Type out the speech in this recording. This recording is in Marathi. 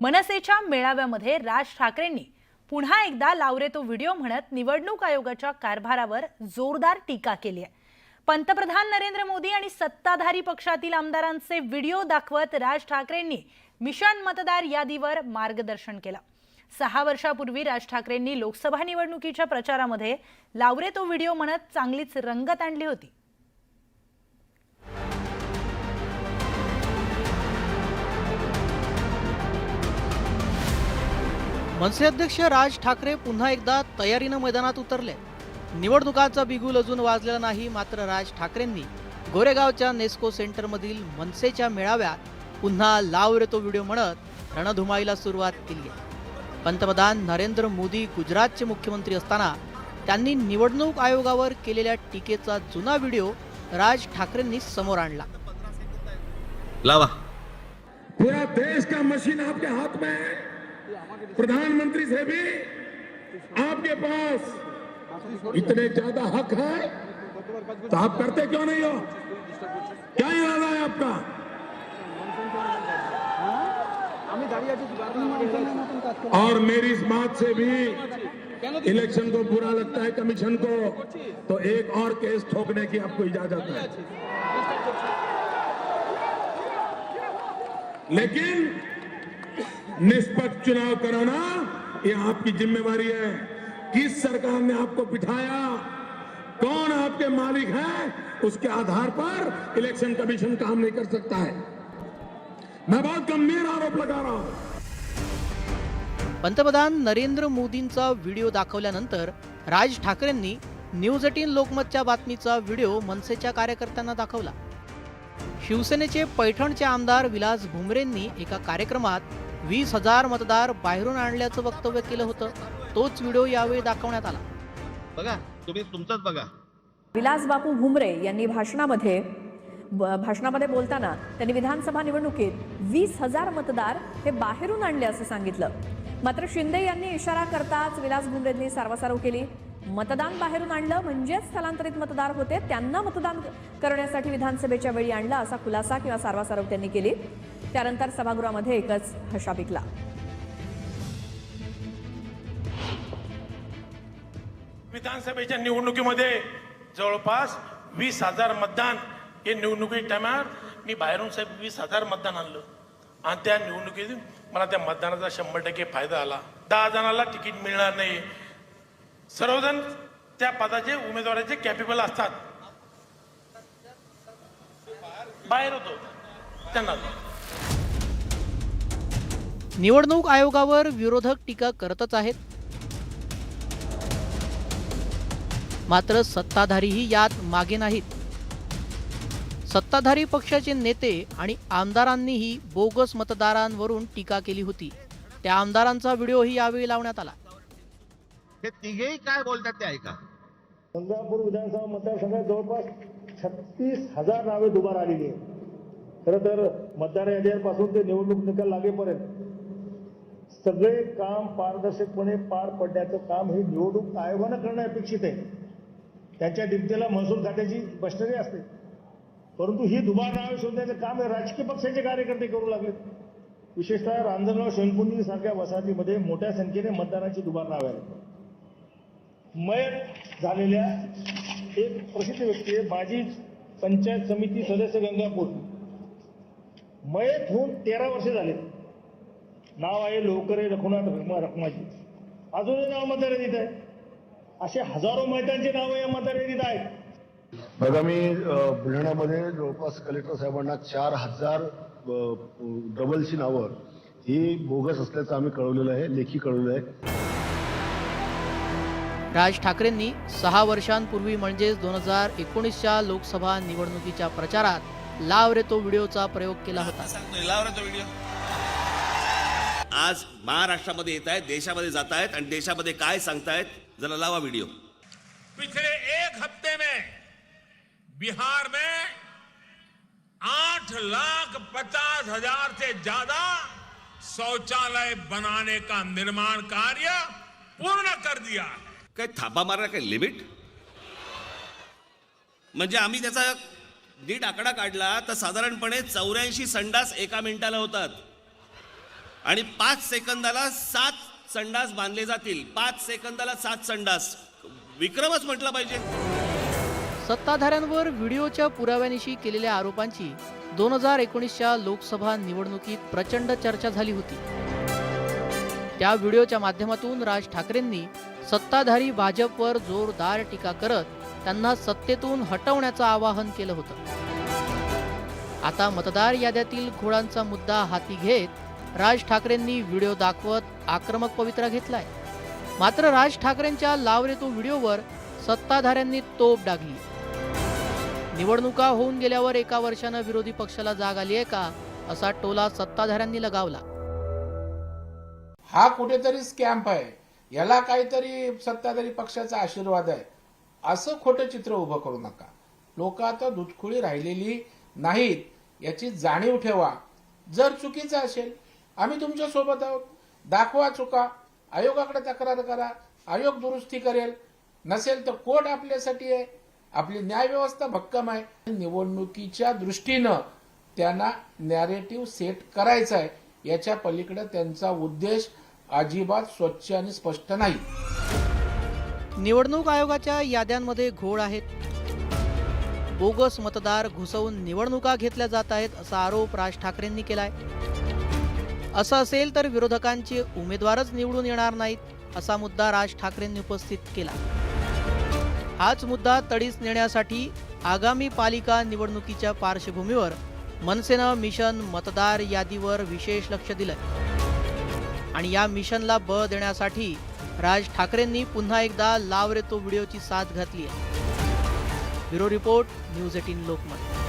मनसेच्या मेळाव्यामध्ये राज ठाकरेंनी पुन्हा एकदा लावरे तो व्हिडिओ म्हणत निवडणूक आयोगाच्या कारभारावर जोरदार टीका केली आहे. पंतप्रधान नरेंद्र मोदी आणि सत्ताधारी पक्षातील आमदारांचे व्हिडिओ दाखवत राज ठाकरेंनी मिशन मतदार यादीवर मार्गदर्शन केलं. सहा वर्षापूर्वी राज ठाकरेंनी लोकसभा निवडणुकीच्या प्रचारामध्ये लावरे तो व्हिडिओ म्हणत चांगलीच रंगत आणली होती. मनसे अध्यक्ष राज ठाकरे पुन्हा एकदा तयारीनं मैदानात उतरले. निवडणुकांचा बिगुल अजून वाजलेला नाही मात्र राज ठाकरेंनी गोरेगावच्या नेस्को सेंटरमधील मनसेच्या मेळाव्यात पुन्हा लाव रे तो व्हिडिओ म्हणत रणधुमाईला सुरुवात केली आहे. पंतप्रधान नरेंद्र मोदी गुजरातचे मुख्यमंत्री असताना त्यांनी निवडणूक आयोगावर केलेल्या टीकेचा जुना व्हिडिओ राज ठाकरेंनी समोर आणला. लावा. पूरा देश का मशीन आपके हाथ में है? प्रधानमंत्री से भी आपके पास इतने ज़्यादा हक है तो आप करते क्यों नहीं हो? क्या इरादा है आपका? और मेरी इस बात से भी इलेक्शन को बुरा लगता है कमीशन को तो एक और केस ठोकने की आपको इजाज़त है। लेकिन निष्पक्ष चुनाव कराना ये आपकी जिम्मेवारी है। किस सरकार ने आपको बिठाया? कौन आपके मालिक है? उसके आधार पर इलेक्शन कमीशन काम नहीं कर सकता है। मैं बहुत गंभीर आरोप लगा रहा हूं। पंतप्रधान नरेंद्र मोदींचा व्हिडिओ दाखवल्यानंतर राज ठाकरेंनी न्यूज एटीन लोकमतच्या बातमीचा व्हिडिओ मनसेच्या कार्यकर्त्यांना दाखवला. शिवसेनेचे पैठणचे आमदार विलास भुमरेंनी एका कार्यक्रमात वीस हजार मतदार बाहेरून आणल्याचं वक्तव्य केलं होतं. तोच व्हिडिओ यावेळी दाखवण्यात आला. बघा तुम्ही तुमचंच बघा. विलास बापू भुमरे यांनी भाषणामध्ये भाषणामध्ये बोलताना त्यांनी विधानसभा निवडणुकीत वीस हजार मतदार हे बाहेरून आणले असं सांगितलं. मात्र शिंदे यांनी इशारा करताच विलास भुमरेंनी सारवासारव केली. मतदान बाहेरून आणलं म्हणजेच स्थलांतरित मतदार होते त्यांना मतदान करण्यासाठी विधानसभेच्या वेळी आणलं असा खुलासा किंवा सारवासारव त्यांनी केली. त्यानंतर सभागृहामध्ये एकच हशा पिकला. विधानसभेच्या निवडणुकीमध्ये जवळपास वीस हजार मतदान हे निवडणुकी टायमार मी बाहेरून साहेब वीस हजार मतदान आणलं. आणि त्या निवडणुकीत मला त्या मतदानाचा शंभर टक्के फायदा आला. दहा जणाला तिकीट मिळणार नाही. सर्वजण त्या पदाचे उमेदवाराचे कॅपेबल असतात. बाहेर होतो. त्यांना. निवडणूक आयोगावर विरोधक टीका करतच आहेत. मात्र सत्ताधारीही यात मागे नाहीत. सत्ताधारी पक्षाचे नेते आणि आमदारांनीही बोगस मतदारांवरून टीका केली होती. त्या आमदारांचा व्हिडिओही यावेळी लावण्यात आला. हे तिघेही काय बोलतात ते ऐका. गंगापूर विधानसभा मतदारसंघात जवळपास छत्तीस हजार नावे दुबार आलेली आहेत. खरं तर मतदार यादीपासून ते निवडणूक निकाल लागेपर्यंत सगळे काम पारदर्शकपणे पार पडण्याचं काम हे निवडणूक आयोगानं करणं अपेक्षित आहे. त्यांच्या डिप्टीला महसूल खात्याची मशिनरी असते. परंतु ही दुबार नावे शोधण्याचं काम हे राजकीय पक्षाचे कार्यकर्ते करू लागले विशेषतः रांजणगाव शैनपुंडी सारख्या वसाहतीमध्ये मोठ्या संख्येने मतदानाची दुबार नावे आहेत. मयत झालेल्या एक प्रसिद्ध व्यक्ती आहे माजी पंचायत समिती सदस्य गंगापूर. मयत होऊन तेरा वर्षे झाले. नाव आहे लोकरे रघुनाथ रखमा रखमाजी. अजूनही नाव मतदार यादीत आहे. असे हजारो मयतांची नावं या मतदार यादीत आहेत. आगामी अ, बुलढाण्यामध्ये जवळपास कलेक्टर साहेबांना चार हजार डबलची नावं. ही बोगस असल्याचं आम्ही कळवलेलं आहे लेखी कळवलं आहे. राज ठाकरेंनी सहा वर्षांपूर्वी म्हणजेच दोन हजार एकोणीसच्या लोकसभा निवडणुकीच्या प्रचारात लाव रे तो व्हिडिओचा प्रयोग केला होता. व्हिडिओ. आज महाराष्ट्रामध्ये येत आहेत देशामध्ये जात आहेत आणि देशामध्ये काय सांगतायत जरा लावा व्हिडिओ. पिछले एक हफ्ते में बिहार में आठ लाख पचास हजार से ज्यादा शौचालय बनाने का निर्माण कार्य पूर्ण कर दिया है। काय थापा मारणार काय लिमिट म्हणजे आम्ही त्याचा नीट आकडा काढला तर साधारणपणे चौऱ्याऐंशी संडास एका मिनिटाला होतात. आणि पाच सेकंदाला सात संडास बांधले जातील. पाच सेकंदाला सात संडास. विक्रमच म्हटला पाहिजे. सत्ताधाऱ्यांवर व्हिडिओच्या पुराव्यानिशी केलेल्या आरोपांची दोन हजार एकोणीसच्या लोकसभा निवडणुकीत प्रचंड चर्चा झाली होती. त्या व्हिडिओच्या माध्यमातून राज ठाकरेंनी सत्ताधारी भाजपवर जोरदार टीका करत त्यांना सत्तेतून हटवण्याचं आवाहन केलं होतं. आता मतदार याद्यातील घोडांचा मुद्दा हाती घेत राज ठाकरेंनी व्हिडिओ दाखवत आक्रमक पवित्रा घेतलाय. मात्र राज ठाकरेंच्या लावरे तो व्हिडिओवर सत्ताधाऱ्यांनी तोप डागली. निवडणुका होऊन गेल्यावर एका वर्षानं विरोधी पक्षाला जाग आली आहे का असा टोला सत्ताधाऱ्यांनी लगावला. हा कुठेतरी स्कॅम्प आहे. याला काहीतरी सत्ताधारी पक्षाचा आशीर्वाद आहे. असं खोटं चित्र उभं करू नका. लोक आता दुधखुळी राहिलेली नाहीत. याची जाणीव ठेवा. जर चुकीचं असेल आम्ही तुमच्यासोबत आहोत. दाखवा चुका. आयोगाकडे तक्रार करा. आयोग दुरुस्ती करेल. नसेल तर कोर्ट आपल्यासाठी आहे. आपली न्यायव्यवस्था भक्कम आहे. निवडणुकीच्या दृष्टीनं त्यांना नॅरेटिव्ह सेट करायचा आहे. याच्या पलीकडे त्यांचा उद्देश अजिबात स्वच्छ आणि स्पष्ट नाही. निवडणूक आयोगाच्या याद्यांमध्ये घोळ आहेत. बोगस मतदार घुसवून निवडणुका घेतल्या जात आहेत असा आरोप राज ठाकरेंनी केलाय. असं असेल तर विरोधकांचे उमेदवारच निवडून येणार नाहीत असा मुद्दा राज ठाकरेंनी उपस्थित केला. हाच मुद्दा तडीस नेण्यासाठी आगामी पालिका निवडणुकीच्या पार्श्वभूमीवर मनसेनं मिशन मतदार यादीवर विशेष लक्ष दिलंय. आणि या मिशनला बळ देण्यासाठी राज ठाकरेंनी पुन्हा एकदा लाव रे तो व्हिडिओची साथ घातली आहे bureau report news eighteen Lokmat.